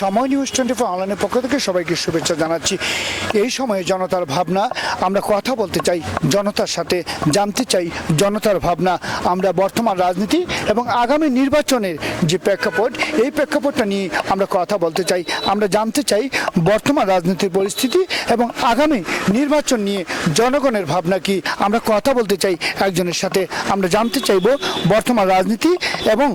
সময় news twenty four অনলাইনের পক্ষ থেকে সবাইকে শুভেচ্ছা জানাচ্ছি। এই সময়ে জনতার ভাবনা, আমরা কথা বলতে চাই জনতার সাথে, জানতে চাই জনতার ভাবনা। আমরা বর্তমান রাজনীতি এবং আগামী নির্বাচনের যে প্রেক্ষাপট, এই প্রেক্ষাপটটা নিয়ে আমরা কথা বলতে চাই। আমরা জানতে চাই বর্তমান রাজনীতির পরিস্থিতি এবং আগামী নির্বাচন নিয়ে জনগণের ভাবনা কি। আমরা কথা বলতে চাই একজনের সাথে। আমরা জানতে চাইব বর্তমান রাজনীতি এবং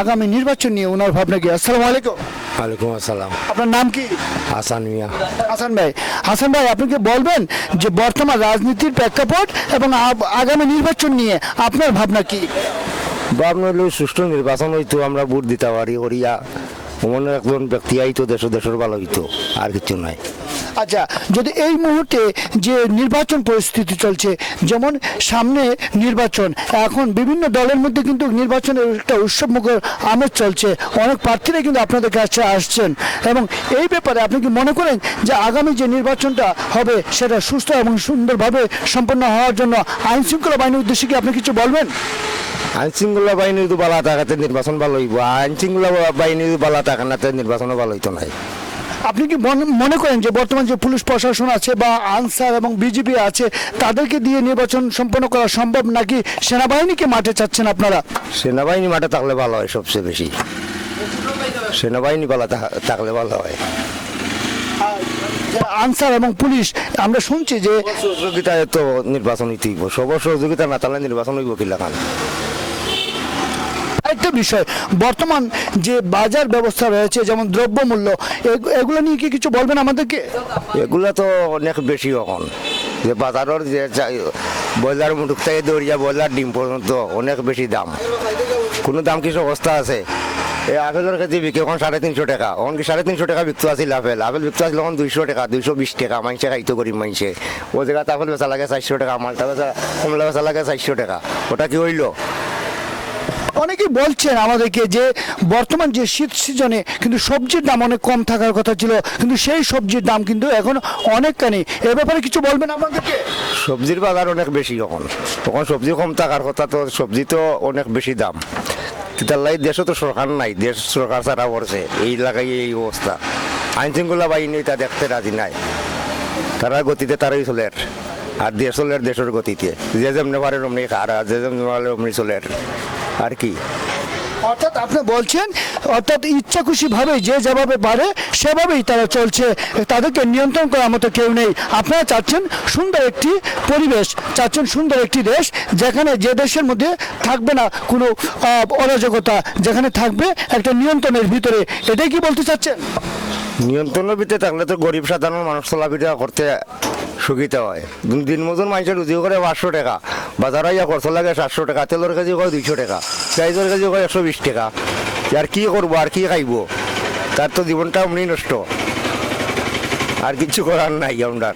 আগামী নির্বাচন নিয়ে ওনার ভাবনা কি। আসসালামু আলাইকুম। ওয়ালাইকুম আসসালাম। আপনার নাম কি? হাসান মিয়া। হাসান ভাই। হাসান ভাই আপনি কি বলবেন যে বর্তমান রাজনীতির প্রেক্ষাপট এবং আগামী নির্বাচন নিয়ে আপনার ভাবনা কি? ভাবনা হলো সুষ্ঠু নির্বাচন হইতো আমরা ভোট দিতে পারি ওরিয়া। মনে একজন ব্যক্তি আইতো দেশ দেশের ভালো হইতো আর কিছু নাই। আচ্ছা যদি এই মুহূর্তে যে নির্বাচন পরিস্থিতি চলছে, যেমন সামনে নির্বাচন, এখন বিভিন্ন দলের মধ্যে কিন্তু নির্বাচনের একটা উৎসবমুখর আমেজ চলছে, অনেক প্রার্থীরা কিন্তু আপনাদের কাছে আসছেন। এবং এই ব্যাপারে আপনি কি মনে করেন যে আগামী যে নির্বাচনটা হবে, সেটা সুস্থ এবং সুন্দরভাবে সম্পন্ন হওয়ার জন্য আইন শৃঙ্খলা বাহিনীর উদ্দেশ্যে কি আপনি কিছু বলবেন? আইন শৃঙ্খলা বাহিনী যদি বালা থাকাতে নির্বাচন ভালো হইব, আইন শৃঙ্খলা বাহিনী বালা থাকা না নির্বাচন ভালো হইতো নাই। আপনি কি মনে- করেন যে বর্তমান যে পুলিশ প্রশাসন আছে বা আনসার এবং বিজেপি আছে তাদেরকে দিয়ে নির্বাচন সম্পন্ন করা সম্ভব নাকি সেনাবাহিনীকে মাঠে চাচ্ছেন আপনারা? সেনাবাহিনী মাঠে থাকলে ভালো হয় সবচেয়ে বেশি। সেনাবাহিনী বালা থাকা- থাকলে ভালো হয়। আনসার এবং পুলিশ আমরা শুনছি যে সহযোগিতায় তো নির্বাচন হইতে হইব। সবার সহযোগিতা না থাকলে নির্বাচন হইব কি লাগান বিষয়। বর্তমান যে বাজার ব্যবস্থা রয়েছে, যেমন দ্রব্যমূল্য, এগ- এগুলো নিয়ে কি কিছু বলবেন আমাদেরকে? এগুলো তো অনেক বেশি এখন। যে বাজারের যে ব্রয়লার মুটুক থেকে দৌড়িয়া ব্রয়লার ডিম পর্যন্ত অনেক বেশি দাম। কোনো দাম কিছু অবস্থা আছে? এই আপেলের কেজি বিক্রি এখন সাড়ে তিনশো টাকা। এখন কি সাড়ে তিনশো টাকা বিকতে আছিল আপেল? আপেল বিকতে আছিল এখন দুইশো টাকা, দুইশো বিশ টাকা। মাইসে খাইতো গরিব মাইসে ও জায়গাতে আপেল বেচা লাগে চারশো টাকা, মালটা বেচা, কমলা বেচা লাগে চারশো টাকা। ওটা কি হইল? অনেকেই বলছেন আমাদেরকে যে বর্তমান যে শীত সিজনে কিন্তু সবজির দাম অনেক কম থাকার কথা ছিল, কিন্তু সেই সবজির দাম কিন্তু এখন অনেকখানি। এ ব্যাপারে কিছু বলবেন আমাদেরকে? সবজির বাজার অনেক বেশি এখন। তখন সবজি কম থাকার কথা তো সবজি তো অনেক বেশি দাম। তার দেশও তো সরকার নাই, দেশ সরকার ছাড়া পড়ছে। এই এলাকায় এই অবস্থা। আইন শৃঙ্খলা বাহিনী তা দেখতে রাজি নাই। তারা গতিতে তারাই চলের আর দেশ চলের দেশের গতিতে। যে যেমনি পারে অমনি খার আর যে যেমনি পারে অমনি চলের আর কি? অর্থাৎ আপনি বলছেন অর্থাৎ ইচ্ছা খুশি ভাবে যে যেভাবে পারে সেভাবেই তারা চলছে। তাদেরকে নিয়ন্ত্রণ করার মতো কেউ নেই। আপনারা চাচ্ছেন সুন্দর একটি পরিবেশ চাচ্ছেন সুন্দর একটি দেশ যেখানে যে দেশের মধ্যে থাকবে না কোনো অরাজকতা যেখানে থাকবে একটা নিয়ন্ত্রণের ভিতরে। এটাই কি বলতে চাচ্ছেন? নিয়ন্ত্রণের ভিতরে থাকলে তো গরিব সাধারণ মানুষ চলাফেরা করতে সুবিধা হয়। দিন মজুর মানুষের রুজি করে পাঁচশো টাকা। বাজারে ইয়া খরচ লাগে সাতশো টাকা, তেলের কেজি কয় দুইশো টাকা, পেঁয়াজের কেজি কয় একশো বিশ টাকা। আর কি করব, আর কি খাইব? তার তো জীবনটা এমনি নষ্ট। আর কিছু করার নাই আমরা।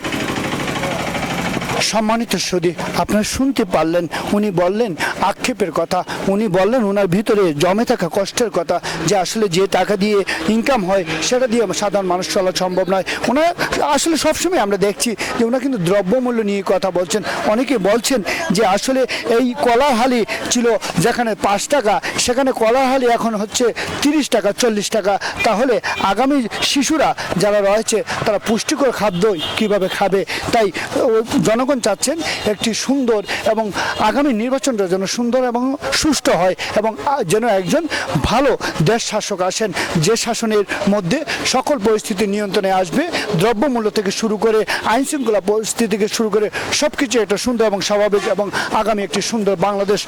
সম্মানিত সুদী আপনারা শুনতে পারলেন উনি বললেন আক্ষেপের কথা উনি বললেন ওনার ভিতরে জমে থাকা কষ্টের কথা যে আসলে যে টাকা দিয়ে ইনকাম হয় সেটা দিয়ে সাধারণ মানুষ চলা সম্ভব নয়। ওনার আসলে সবসময় আমরা দেখছি যে ওনারা কিন্তু দ্রব্যমূল্য নিয়ে কথা বলছেন। অনেকে বলছেন যে আসলে এই কলাহালি ছিল যেখানে পাঁচ টাকা সেখানে কলাহালি এখন হচ্ছে তিরিশ টাকা চল্লিশ টাকা। তাহলে আগামী শিশুরা যারা রয়েছে তারা পুষ্টিকর খাদ্য কীভাবে খাবে? তাই ও, জনগণ চাচ্ছেন একটি সুন্দর এবং আগামী নির্বাচনটা যেন সুন্দর এবং সুষ্ঠু হয় এবং যেন একজন ভালো দেশ শাসক আসেন। যে শাসনের মধ্যে সকল পরিস্থিতি নিয়ন্ত্রণে আসবে, দ্রব্যমূল্য থেকে শুরু করে আইন শৃঙ্খলা পরিস্থিতি থেকে শুরু করে সব কিছু একটা সুন্দর এবং স্বাভাবিক এবং আগামী একটি সুন্দর বাংলাদেশ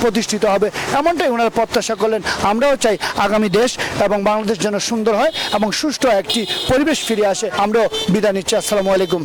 প্রতিষ্ঠিত হবে। এমনটাই ওনারা প্রত্যাশা করলেন। আমরাও চাই আগামী দেশ এবং বাংলাদেশ যেন সুন্দর হয় এবং সুষ্ঠু একটি পরিবেশ ফিরে আসে। আমরাও বিদায় নিচ্ছি। আসসালামু আলাইকুম।